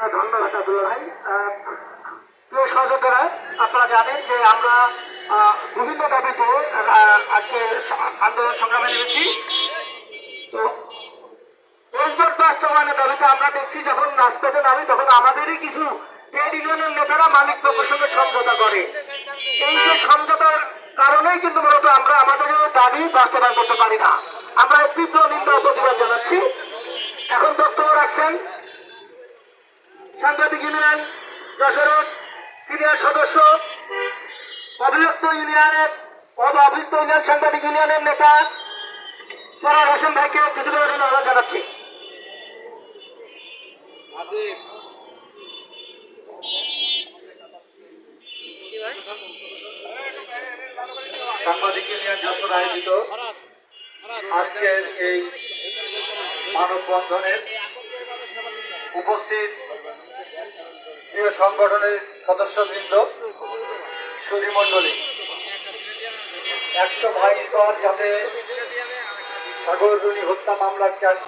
ধন্যবাদ আব্দুল্লাহ ভাই। প্রিয় সহযোগীরা আপনারা জানেন যে আমরা বিভিন্ন দাবিতে আজকে আন্দোলন সংগ্রামে নেমেছি। তো রোজগার বাস্তবায়নের দাবিতে আমরা দেখছি, যখন রাজপথে নামি, তখন আমাদেরই কিছু ট্রেড ইউনিয়নের নেতারা মালিক পক্ষের সঙ্গে সমঝোতা করে। এই যে সমঝোতার কারণেই কিন্তু মূলত আমরা আমাদের দাবি বাস্তবায়ন করতে পারি না। আমরা তীব্র নিন্দা প্রতিবাদ জানাচ্ছি। এখন বক্তব্য রাখছেন সাংবাদিক ইউনিয়ন, যশোরের সিনিয়র সদস্য, অভিযুক্ত ইউনিয়নের অভিযুক্ত ইউনিয়ন সাংবাদিক ইউনিয়নের নেতা সরার হোসেন ভাইকে কিছু অনুরোধ জানাচ্ছি। সাংবাদিক ইউনিয়ন যশোর আয়োজিত আজকের এই মানববন্ধনের উপস্থিত প্রিয় সংগঠনের সদস্য সদস্যবৃন্দ সুধীমণ্ডলী একশো বাইশ বার যাতে সাগর রুনি হত্যা মামলার চার্জ